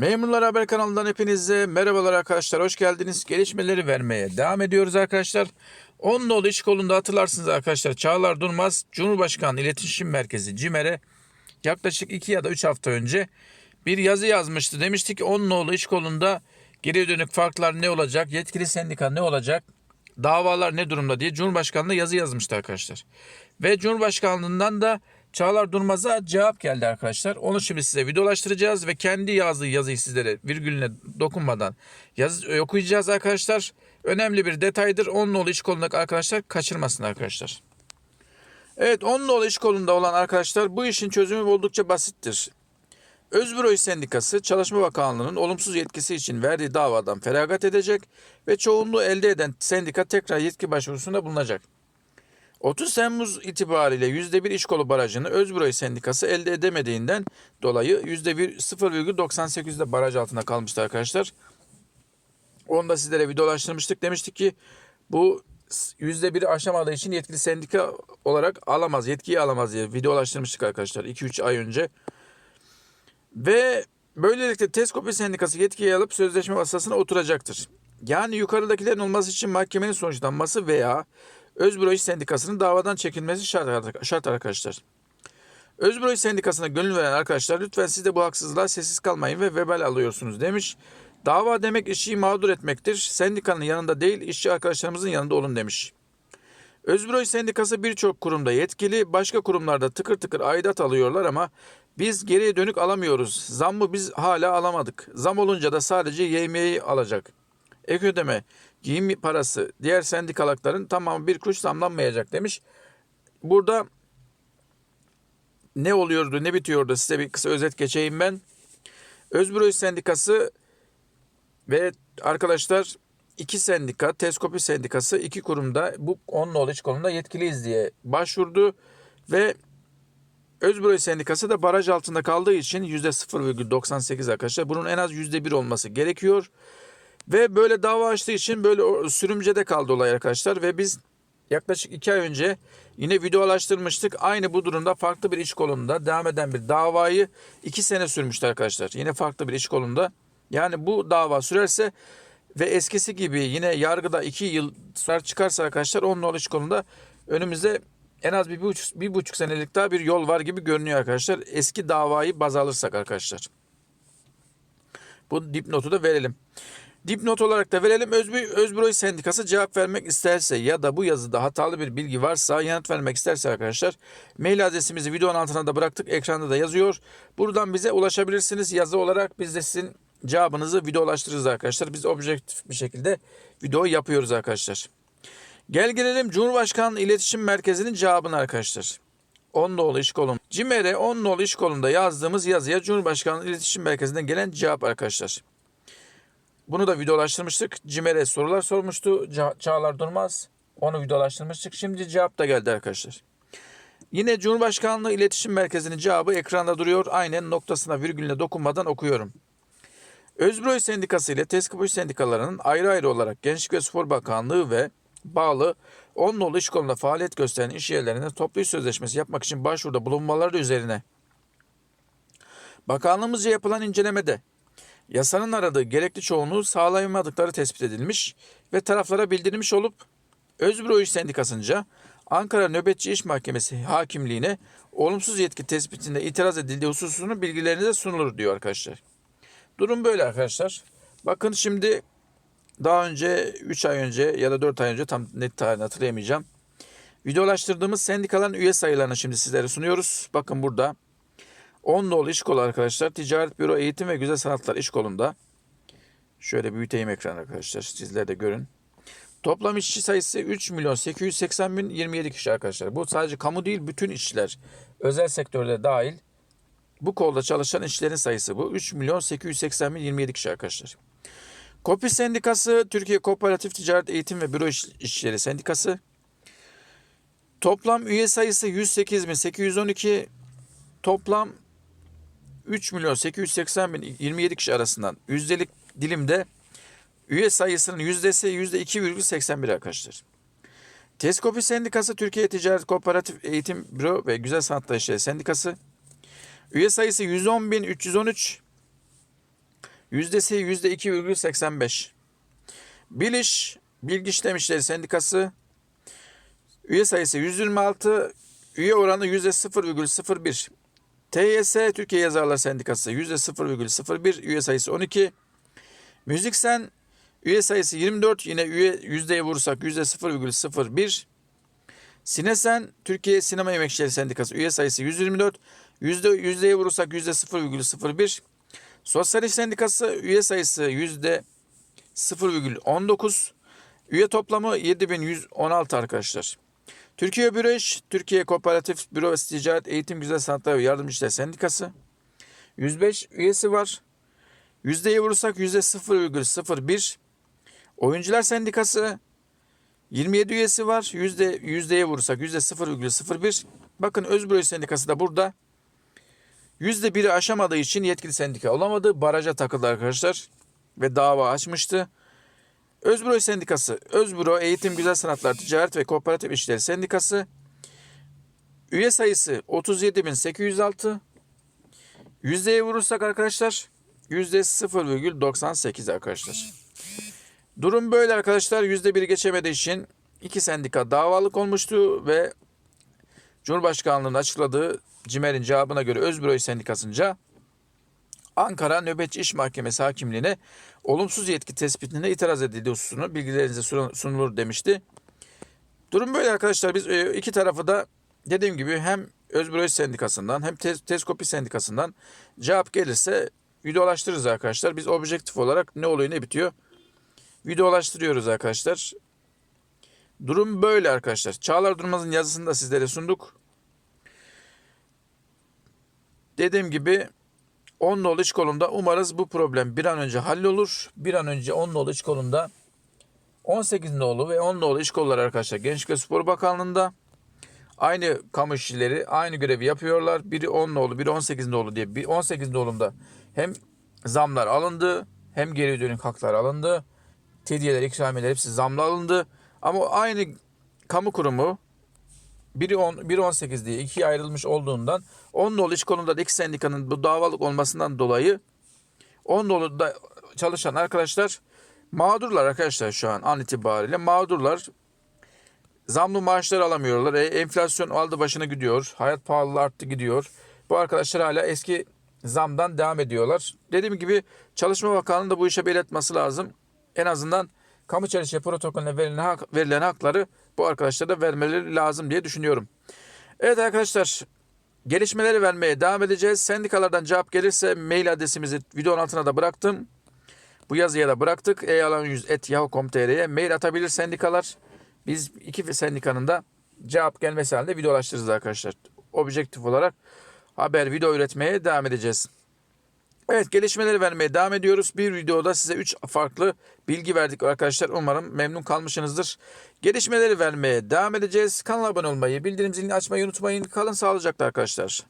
Memurlar Haber kanalından hepinize merhabalar arkadaşlar. Hoş geldiniz. Gelişmeleri vermeye devam ediyoruz arkadaşlar. 10 nolu iş kolunda hatırlarsınız arkadaşlar. Çağlar Durmaz Cumhurbaşkanı İletişim Merkezi CİMER'e yaklaşık 2 ya da 3 hafta önce bir yazı yazmıştı. Demişti ki 10 nolu iş kolunda geriye dönük farklar ne olacak? Yetkili sendika ne olacak? Davalar ne durumda diye Cumhurbaşkanı'na yazı yazmıştı arkadaşlar. Ve Cumhurbaşkanlığından da Çağlar Durmaz'a cevap geldi arkadaşlar. Onu şimdi size videolaştıracağız ve kendi yazdığı yazıyı sizlere virgülüne dokunmadan yaz, okuyacağız arkadaşlar. Önemli bir detaydır. 10 nolu iş kolundaki arkadaşlar kaçırmasın arkadaşlar. Evet 10 nolu iş kolunda olan arkadaşlar bu işin çözümü oldukça basittir. Özbüro İş Sendikası Çalışma Bakanlığı'nın olumsuz yetkisi için verdiği davadan feragat edecek ve çoğunluğu elde eden sendika tekrar yetki başvurusunda bulunacak. 30 Temmuz itibariyle %1 iş kolu barajını Özbüro İş Sendikası elde edemediğinden dolayı %1 0,98'de baraj altında kalmıştı arkadaşlar. Onu da sizlere videolaştırmıştık. Demiştik ki bu %1'i aşamadığı için yetkili sendika olarak alamaz, yetkiyi alamaz diye videolaştırmıştık arkadaşlar 2-3 ay önce. Ve böylelikle Teskopi Sendikası yetkiyi alıp sözleşme masasına oturacaktır. Yani yukarıdakilerin olması için mahkemenin sonuçlanması veya Özbüro İş Sendikası'nın davadan çekilmesi şart, şart arkadaşlar. Özbüro İş Sendikası'na gönül veren arkadaşlar lütfen siz de bu haksızlığa sessiz kalmayın ve vebal alıyorsunuz demiş. Dava demek işçiyi mağdur etmektir. Sendikanın yanında değil işçi arkadaşlarımızın yanında olun demiş. Özbüro İş Sendikası birçok kurumda yetkili, başka kurumlarda tıkır tıkır aidat alıyorlar ama biz geriye dönük alamıyoruz. Zammı biz hala alamadık. Zam olunca da sadece yemeği alacak. Ek ödeme, giyim parası, diğer sendikalakların tamamı bir kuruş zamlanmayacak demiş. Burada ne oluyordu, ne bitiyordu size bir kısa özet geçeyim ben. Özbüro İş Sendikası ve arkadaşlar iki sendika, Teskopi Sendikası iki kurumda bu 10 nolu iş konumunda yetkiliyiz diye başvurdu ve Özbüro İş Sendikası da baraj altında kaldığı için %0,98 arkadaşlar. Bunun en az %1 olması gerekiyor. Ve böyle dava açtığı için böyle sürümcede kaldı olay arkadaşlar. Ve biz yaklaşık iki ay önce yine videolaştırmıştık. Aynı bu durumda farklı bir iş kolunda devam eden bir davayı iki sene sürmüştü arkadaşlar. Yine farklı bir iş kolunda. Yani bu dava sürerse ve eskisi gibi yine yargıda iki yıl sürer çıkarsa arkadaşlar onun iş kolunda önümüzde en az bir buçuk, bir buçuk senelik daha bir yol var gibi görünüyor arkadaşlar. Eski davayı baz alırsak arkadaşlar. Bu dipnotu da verelim. Dipnot olarak da verelim. Özbü, Özbüro İş Sendikası cevap vermek isterse ya da bu yazıda hatalı bir bilgi varsa yanıt vermek isterse arkadaşlar mail adresimizi videonun altına da bıraktık. Ekranda da yazıyor. Buradan bize ulaşabilirsiniz. Yazı olarak biz de sizin cevabınızı videolaştırırız arkadaşlar. Biz objektif bir şekilde video yapıyoruz arkadaşlar. Gel gelelim Cumhurbaşkanlığı İletişim Merkezi'nin cevabını arkadaşlar. 10 nolu iş kolum. CİMER'e 10 nolu iş kolunda yazdığımız yazıya Cumhurbaşkanlığı İletişim Merkezi'nden gelen cevap arkadaşlar. Bunu da videolaştırmıştık. CİMER'e sorular sormuştu. Ça- Çağlar Durmaz. Onu videolaştırmıştık. Şimdi cevap da geldi arkadaşlar. Yine Cumhurbaşkanlığı İletişim Merkezi'nin cevabı ekranda duruyor. Aynen noktasına virgülüne dokunmadan okuyorum. Özbüro Sendikası ile TESKİ sendikalarının ayrı ayrı olarak Gençlik ve Spor Bakanlığı ve bağlı 10 nolu iş kolunda faaliyet gösteren iş yerlerine toplu iş sözleşmesi yapmak için başvuruda bulunmaları üzerine bakanlığımızca yapılan incelemede yasanın aradığı gerekli çoğunluğu sağlayamadıkları tespit edilmiş ve taraflara bildirilmiş olup Özbüro İş Sendikası'nca Ankara Nöbetçi İş Mahkemesi hakimliğine olumsuz yetki tespitinde itiraz edildiği hususunu bilgilerinize sunulur diyor arkadaşlar. Durum böyle arkadaşlar. Bakın şimdi daha önce 3 ay önce ya da 4 ay önce tam net tarihini hatırlayamayacağım. Videolaştırdığımız sendikaların üye sayılarını şimdi sizlere sunuyoruz. Bakın burada 10 dolu iş kolu arkadaşlar. Ticaret Büro Eğitim ve Güzel Sanatlar iş kolunda. Şöyle büyüteyim ekranı arkadaşlar. Sizler de görün. Toplam işçi sayısı 3 milyon 880 bin 27 kişi arkadaşlar. Bu sadece kamu değil bütün işçiler. Özel sektörde dahil bu kolda çalışan işçilerin sayısı bu. 3 milyon 880 bin 27 kişi arkadaşlar. Kopi Sendikası Türkiye Kooperatif Ticaret Eğitim ve Büro İş- İşçileri Sendikası. Toplam üye sayısı 108 bin 812. Toplam 3 milyon 880 bin 27 kişi arasından yüzdelik dilimde üye sayısının yüzdesi yüzde 2,81 arkadaşlar. Teskopi Sendikası Türkiye Ticaret Kooperatif Eğitim Büro ve Güzel Sanatlar İşleri Sendikası. Üye sayısı 110.313. Yüzdesi %2,85. Biliş, Bilgi İşlem İşleri Sendikası üye sayısı 126, üye oranı %0,01. TYS Türkiye Yazarlar Sendikası %0,01, üye sayısı 12. Müziksen üye sayısı 24, yine üye yüzdeye vurursak %0,01. Sinesen Türkiye Sinema Emekçileri Sendikası üye sayısı 124, yüzde, yüzdeye vurursak %0,01. Sosyalist Sendikası üye sayısı yüzde 0,19. Üye toplamı 7116 arkadaşlar. Türkiye Büro İş, Türkiye Kooperatif Büro ve Ticaret Eğitim Güzel Sanatlar ve Yardım İşleri Sendikası 105 üyesi var. Yüzdeye vurursak yüzde 0,01. Oyuncular Sendikası 27 üyesi var. Yüzde, yüzdeye vurursak yüzde 0,01. Bakın Özbüro Sendikası da burada. Yüzde biri aşamadığı için yetkili sendika olamadı. Baraja takıldı arkadaşlar. Ve dava açmıştı. Özbüro Sendikası, Özbüro Eğitim Güzel Sanatlar Ticaret ve Kooperatif İşleri Sendikası üye sayısı 37.806. Yüzdeye vurursak arkadaşlar yüzde 0,98 arkadaşlar. Durum böyle arkadaşlar. Yüzde bir geçemediği için iki sendika davalık olmuştu ve Cumhurbaşkanlığı'nın açıkladığı CİMER'in cevabına göre Özbüro Sendikası'nca Ankara Nöbetçi İş Mahkemesi hakimliğine olumsuz yetki tespitine itiraz edildiği hususunu bilgilerinize sun- sunulur demişti. Durum böyle arkadaşlar. Biz e, iki tarafı da dediğim gibi hem Özbüro Sendikası'ndan hem Tez, Sendikası'ndan cevap gelirse videolaştırırız arkadaşlar. Biz objektif olarak ne oluyor ne bitiyor videolaştırıyoruz arkadaşlar. Durum böyle arkadaşlar. Çağlar Durmaz'ın yazısını da sizlere sunduk. Dediğim gibi 10 nolu iç kolunda umarız bu problem bir an önce hallolur. Bir an önce 10 nolu iç kolunda 18 nolu ve 10 nolu iş kolları arkadaşlar Gençlik ve Spor Bakanlığı'nda aynı kamu işçileri aynı görevi yapıyorlar. Biri 10 nolu, biri 18 nolu diye. Bir 18 nolunda hem zamlar alındı hem geri dönük haklar alındı. Tediyeler, ikramiyeler hepsi zamla alındı. Ama aynı kamu kurumu biri 10, biri 18 diye ikiye ayrılmış olduğundan 10 nolu iş konumunda da iki sendikanın bu davalık olmasından dolayı 10 nolu da çalışan arkadaşlar mağdurlar arkadaşlar şu an an itibariyle mağdurlar. Zamlı maaşlar alamıyorlar. E, enflasyon aldı başına gidiyor. Hayat pahalılığı arttı gidiyor. Bu arkadaşlar hala eski zamdan devam ediyorlar. Dediğim gibi Çalışma Bakanlığı'nın da bu işe belirtmesi lazım. En azından kamu çalışma protokolüne verilen, hak, verilen hakları bu arkadaşlara da vermeleri lazım diye düşünüyorum. Evet arkadaşlar gelişmeleri vermeye devam edeceğiz. Sendikalardan cevap gelirse mail adresimizi videonun altına da bıraktım. Bu yazıya da bıraktık. eyalan100.yahoo.com.tr'ye mail atabilir sendikalar. Biz iki sendikanın da cevap gelmesi halinde videolaştırırız arkadaşlar. Objektif olarak haber, video üretmeye devam edeceğiz. Evet gelişmeleri vermeye devam ediyoruz. Bir videoda size 3 farklı bilgi verdik arkadaşlar. Umarım memnun kalmışsınızdır. Gelişmeleri vermeye devam edeceğiz. Kanala abone olmayı, bildirim zilini açmayı unutmayın. Kalın sağlıcakla arkadaşlar.